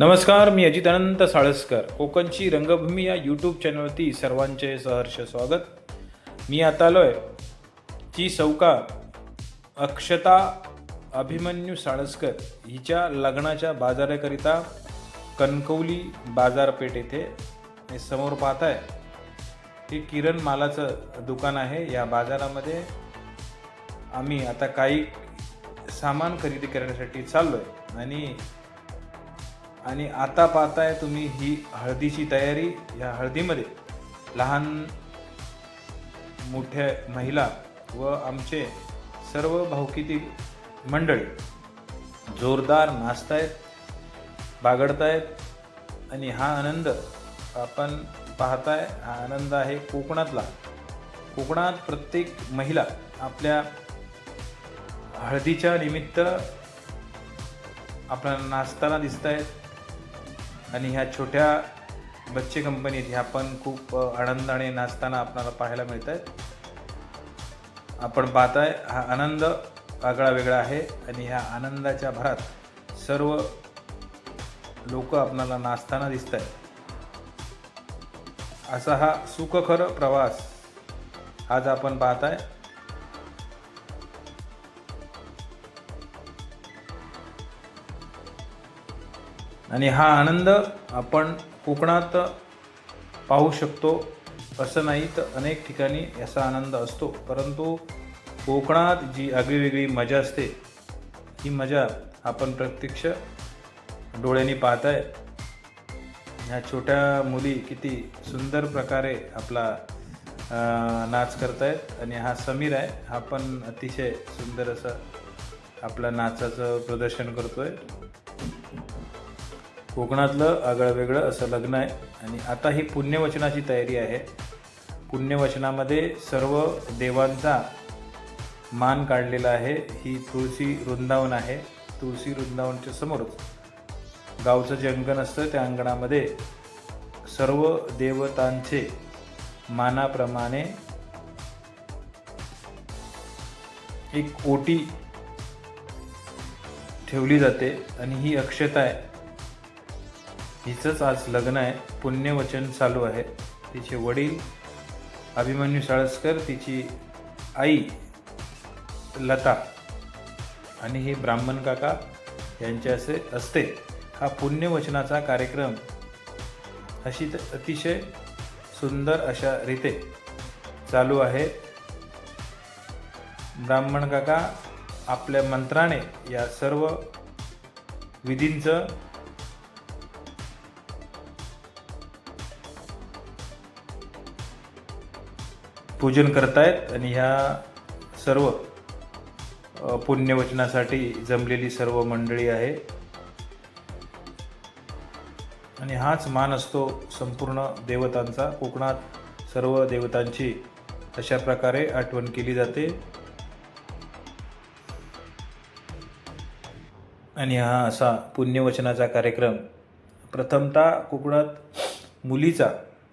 नमस्कार मी अजित अनंत साळसकर. कोकणची रंगभूमी या यूट्यूब चॅनलवरती सर्वांचे सहर्ष स्वागत. मी आता आलो आहे ती चौका अक्षता अभिमन्यू साळसकर हिच्या लग्नाच्या बाजाराकरिता कणकवली बाजारपेठ येथे हे समोर आहे हे किरण मालाचं दुकान आहे. या बाजारामध्ये आम्ही आता काही सामान खरेदी करण्यासाठी चाललो आहे आणि आणि आता पाहताय तुम्ही ही हळदीची तयारी ह्या हळदीमध्ये. लहान मोठ्या महिला व आमचे सर्व भावकीतील मंडळी जोरदार नाचतायत बागडतायत आणि हा आनंद आपण पाहताय. हा आनंद आहे कोकणातला. कोकणात प्रत्येक महिला आपल्या हळदीच्या निमित्त आपल्याला नाचताना दिसत आहेत आणि ह्या छोट्या बच्चे कंपनीत ह्या पण खूप आनंदाने नाचताना आपल्याला पाहायला मिळत आहेत आपण पाहताय हा आनंद आगळा वेगळा आहे आणि ह्या आनंदाच्या भरात सर्व लोक आपल्याला नाचताना दिसत आहेत असा हा सुखकर प्रवास आज आपण पाहताय. आणि हा आनंद आपण कोकणात पाहू शकतो असं नाही तर अनेक ठिकाणी याचा आनंद असतो. परंतु कोकणात जी आगळीवेगळी मजा असते ही मजा आपण प्रत्यक्ष डोळ्यांनी पाहताय. ह्या छोट्या मुली किती सुंदर प्रकारे आपला नाच नाच करतायत आणि हा समीर आहे. हा पण अतिशय सुंदर असं आपल्या नाचाचं प्रदर्शन करतो आहे कोकणातलं आगळं वेगळं असं लग्न आहे. आणि आता ही पुण्यवचनाची तयारी आहे. पुण्यवचनामध्ये सर्व देवांचा मान काढलेला आहे. ही तुळशी वृंदावन आहे. तुळशी वृंदावनच्या समोरच गावचं जे अंगण असतं त्या अंगणामध्ये सर्व देवतांचे मानाप्रमाणे एक ओटी ठेवली जाते. आणि ही अक्षता आहे. हिचंच आज लग्न आहे. पुण्यवचन चालू आहे. तिचे वडील अभिमन्यू साळसकर तिची आई लता आणि हे ब्राह्मण काका यांचे असे असते. हा पुण्यवचनाचा कार्यक्रम अशी अतिशय सुंदर अशा रीते चालू आहे. ब्राह्मण काका आपल्या मंत्राने या सर्व विधींचं पूजन करतायत आणि ह्या सर्व पुण्यवचनासाठी जमलेली सर्व मंडळी आहे. आणि हाच मान असतो संपूर्ण देवतांचा. कोकणात सर्व देवतांची अशा प्रकारे आठवण केली जाते. आणि हा असा पुण्यवचनाचा कार्यक्रम. प्रथमतः कोकणात मुलीचा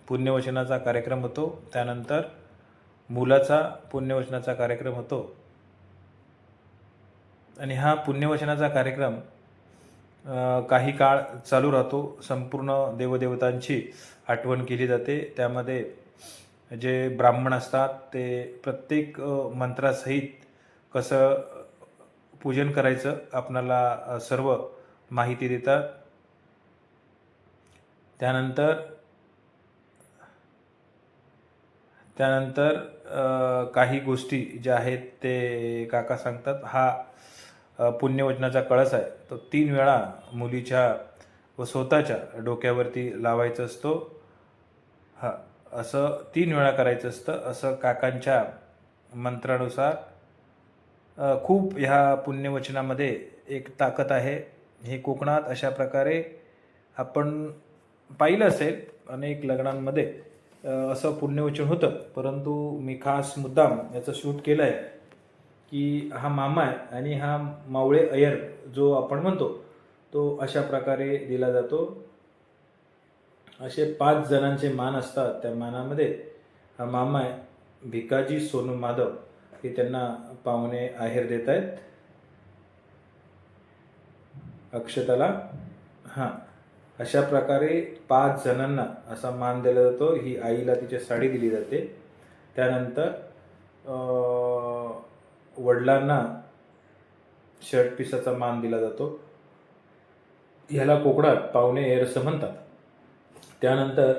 पुण्यवचनाचा कार्यक्रम होतो. त्यानंतर मुलाचा पुण्यवचनाचा कार्यक्रम होतो. आणि हा पुण्यवचनाचा कार्यक्रम काही काळ चालू राहतो. संपूर्ण देवदेवतांची आठवण केली जाते. त्यामध्ये जे ब्राह्मण असतात ते प्रत्येक मंत्रासहित कसं पूजन करायचं आपणाला सर्व माहिती देतात. त्यानंतर त्यानंतर काही गोष्टी ज्या आहेत ते काका सांगतात. हा पुण्यवचनाचा कळस आहे. तो तीन वेळा मुलीच्या व स्वतःच्या डोक्यावरती लावायचा असतो. हा असं तीन वेळा करायचं असतं. असं काकांच्या मंत्रानुसार खूप ह्या पुण्यवचनामध्ये एक ताकद आहे. हे कोकणात अशा प्रकारे आपण पाहिलं असेल अनेक लग्नांमध्ये. असं पुण्यवचन होतं. परंतु मी खास मुद्दाम याचं शूट केलं आहे की हा मामा आहे आणि हा मावळे अय्यर जो आपण म्हणतो तो अशा प्रकारे दिला जातो. असे पाच जणांचे मान असतात. त्या मानामध्ये हा मामा आहे भिकाजी सोनू माधव हे त्यांना पाहुणे आहेर देत आहेत. अक्षताला हां. अशा प्रकारे पाच जणांना असा मान दिला जातो. ही आईला तिची साडी दिली जाते. त्यानंतर वडिलांना शर्ट पिसाचा मान दिला जातो. ह्याला कोकणात पाहुणे एरसं असं म्हणतात. त्यानंतर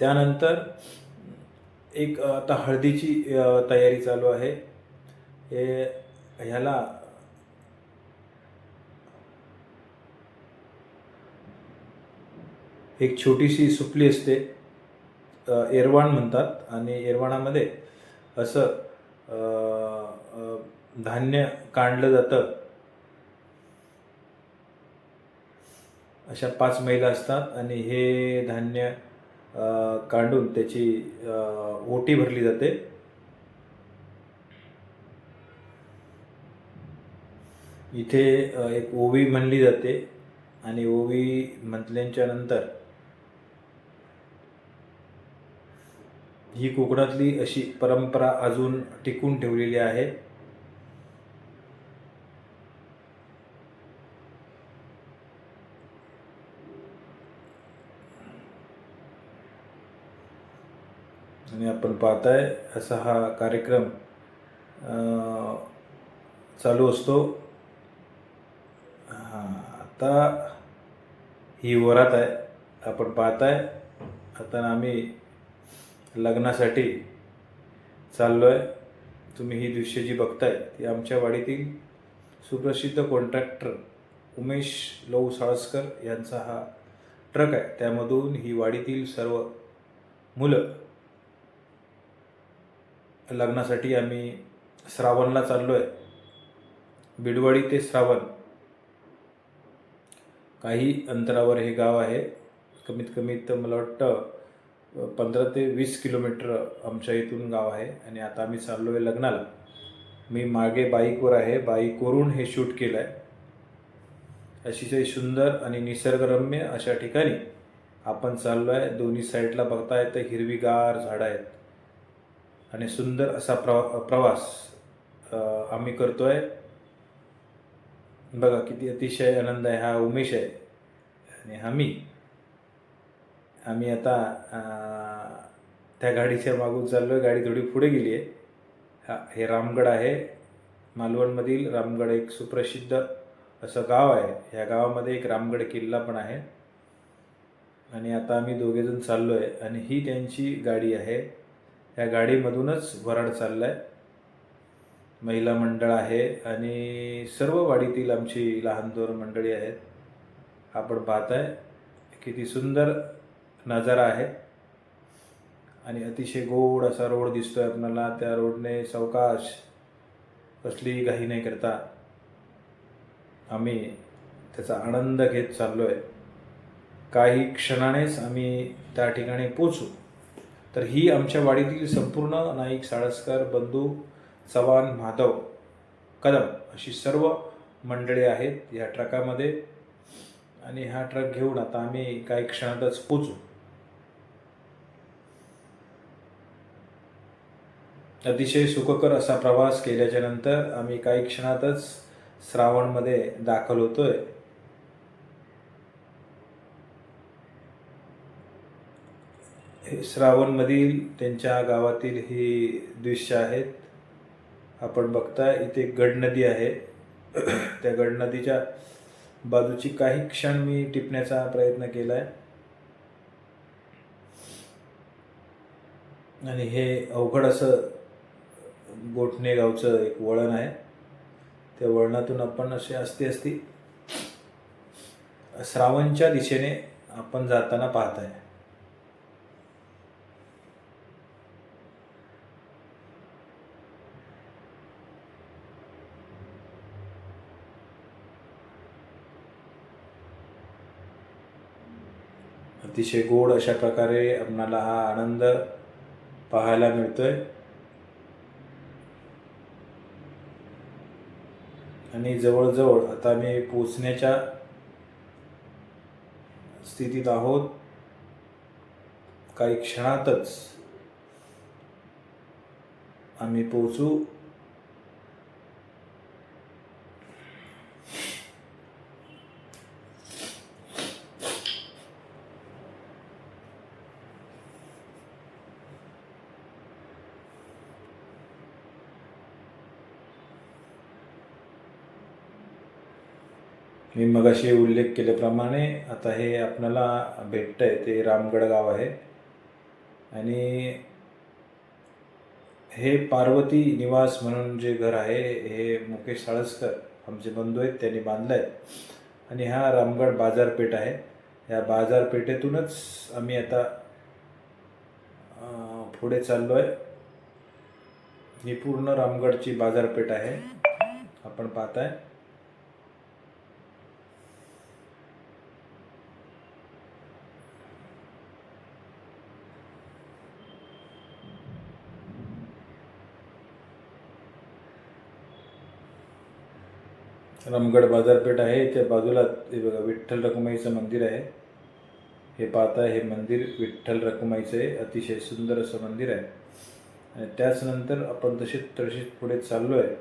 त्यानंतर एक आता हळदीची तयारी चालू आहे. हे ह्याला एक छोटीशी सुपली असते. एरवाण म्हणतात आणि एरवाणामध्ये असं धान्य काढलं जातं. अशा पाच महिला असतात आणि हे धान्य काढून त्याची ओटी भरली जाते. इथे एक ओवी म्हणली जाते आणि ओवी म्हटल्याच्या नंतर ही कोकणातली अशी परंपरा अजून टिकून ठेवलेली आहे. आणि आपण पाहताय असा हा कार्यक्रम चालू असतो. हां आता ही वरात आहे. आपण पाहताय. आता आम्ही लग्नासाठी चाललो आहे तुम्ही ही दृश्य जी बघताय ती आमच्या वाडीतील सुप्रसिद्ध कॉन्ट्रॅक्टर उमेश लऊ साळसकर यांचा हा ट्रक आहे. त्यामधून ही वाडीतील सर्व मुलं लग्नासाठी आम्ही श्रावणला चाललो आहे बिडवाडी ते श्रावण. काही अंतरावर हे गाव आहे. कमीत कमी तर मला वाटतं पंधरा ते वीस किलोमीटर आमच्या इथून गाव आहे. आणि आता आम्ही चाललो आहे लग्नाला. मी मागे बाईकवर आहे. बाईकवरून हे शूट केलं आहे अतिशय सुंदर आणि निसर्गरम्य अशा ठिकाणी आपण चाललो आहे दोन्ही साईडला बघताय तर हिरवीगार झाडं आहेत. आणि सुंदर असा प्रवा प्रवास आम्ही करतो आहे बघा किती अतिशय आनंद आहे. हा उमेश आहे. आणि हा मी. आम्ही आता त्या गाडीच्या मागून चाललो आहे गाडी थोडी पुढे गेली आहे हा हे रामगड आहे. मालवणमधील रामगड एक सुप्रसिद्ध असं गाव आहे. ह्या गावामध्ये एक रामगड किल्ला पण आहे. आणि आता आम्ही दोघेजण चाललो आहे आणि ही त्यांची गाडी आहे. या गाडीमधूनच वराड चाललं आहे महिला मंडळ आहे आणि सर्व वाडीतील आमची लहानतोर मंडळी आहेत. आपण पाहत आहे किती सुंदर नजारा आहे. आणि अतिशय गोड असा रोड दिसतोय आपल्याला. त्या रोडने सावकाश कसलीही घाई नाही करता आम्ही त्याचा आनंद घेत चाललो आहे काही क्षणानेच आम्ही त्या ठिकाणी पोचू तर ही आमच्या वाडीतील संपूर्ण नाईक साळसकर बंधू चव्हाण माधव कदम अशी सर्व मंडळी आहेत या ट्रकामध्ये. आणि हा ट्रक घेऊन आता आम्ही काही क्षणातच पोचू अतिशय सुखकर असा प्रवास केल्याच्यानंतर आम्ही काही क्षणातच श्रावणमध्ये दाखल होतोय. श्रावणमधील त्यांच्या गावातील ही दृश्य आहेत. आपण बघता इथे गडनदी आहे. त्या गडनदीच्या बाजूची काही क्षण मी टिपण्याचा प्रयत्न केला आहे आणि हे अवघड असं गोठणे गावचं एक वळण आहे. त्या वळणातून आपण असे असती असती श्रावणच्या दिशेने आपण जाताना पाहत आहे अतिशय गोड अशा प्रकारे आपणाला हा आनंद पाहायला मिळतोय. आणि जवळजवळ आता मी पोचण्याच्या स्थितीत आहोत. काही क्षणातच आम्ही पोचू मी मगाशी उल्लेख केल्याप्रमाणे आता हे आपल्याला भेटतं आहे ते रामगड गाव आहे. आणि हे पार्वती निवास म्हणून जे घर आहे हे मुकेश साळसकर आमचे बंधू आहेत त्यांनी बांधलं आहे. आणि हा रामगड बाजारपेठ आहे. या बाजारपेठेतूनच आम्ही आता पुढे चाललो आहे ही पूर्ण रामगडची बाजारपेठ आहे. आपण पाहताय. रामगड बाजारपेठ आहे. त्या बाजूला हे बघा विठ्ठल रखुमाईचं मंदिर आहे. हे पाहता हे मंदिर विठ्ठल रखुमाईचं आहे. अतिशय सुंदर असं मंदिर आहे. आणि त्याचनंतर आपण तशीच तशीच पुढे चाललो आहे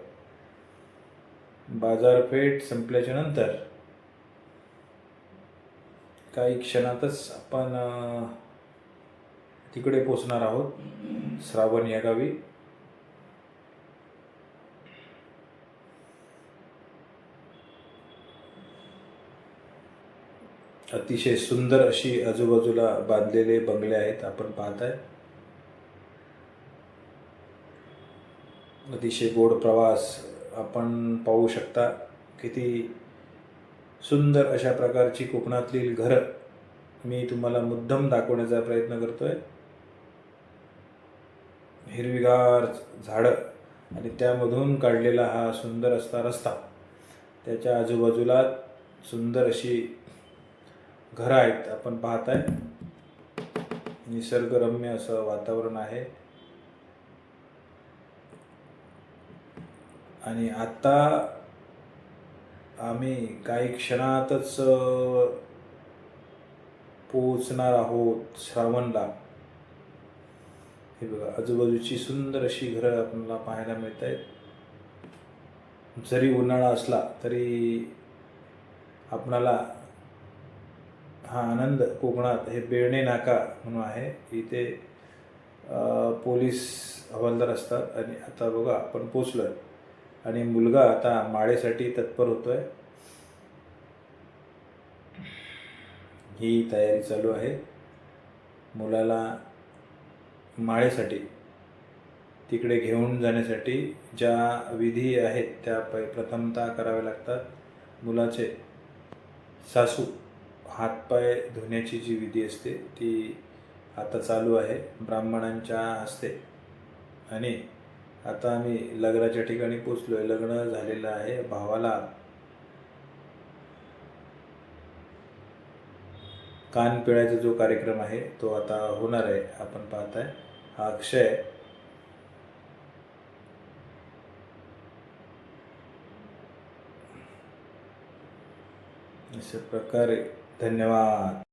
बाजारपेठ संपल्याच्या नंतर काही क्षणातच आपण तिकडे पोचणार आहोत. श्रावण या गावी. अतिशय सुंदर अशी आजूबाजूला बांधलेले बंगले आहेत आपण पाहताय. अतिशय गोड प्रवास आपण पाहू शकता. किती सुंदर अशा प्रकारची कोकणातील घरं मी तुम्हाला मुद्दम दाखवण्याचा प्रयत्न करतोय. हिरवीगार झाडं आणि त्यामधून काढलेला हा सुंदर असता रस्ता त्याच्या आजूबाजूला सुंदर अशी घरं आहेत आपण पाहताय. निसर्गरम्य असं वातावरण आहे. आणि आता आम्ही काही क्षणातच पोचणार आहोत श्रावणला. हे बघा आजूबाजूची सुंदर अशी घरं आपल्याला पाहायला मिळत आहेत जरी उन्हाळा असला तरी आपणाला हा आनंद कोकणात हे बेळणे नाका म्हणून आहे. इथे पोलीस हवालदार असतात आणि आता बघा आपण पोचलो आहे आणि मुलगा आता माळेसाठी तत्पर होतो आहे ही तयारी चालू आहे. मुलाला माळेसाठी तिकडे घेऊन जाण्यासाठी ज्या विधी आहेत त्या प प्रथमतः कराव्या लागतात. मुलाचे सासू हातपाय धुण्याची जी विधी असते ती आता चालू आहे ब्राह्मणांच्या हस्ते. आणि आता आम्ही लग्नाच्या ठिकाणी पोचलो आहे लग्न झालेलं आहे भावाला. कान पिळायचा जो कार्यक्रम आहे तो आता होणार आहे. आपण पाहताय. हा अक्षय. अशा प्रकारे धन्यवाद.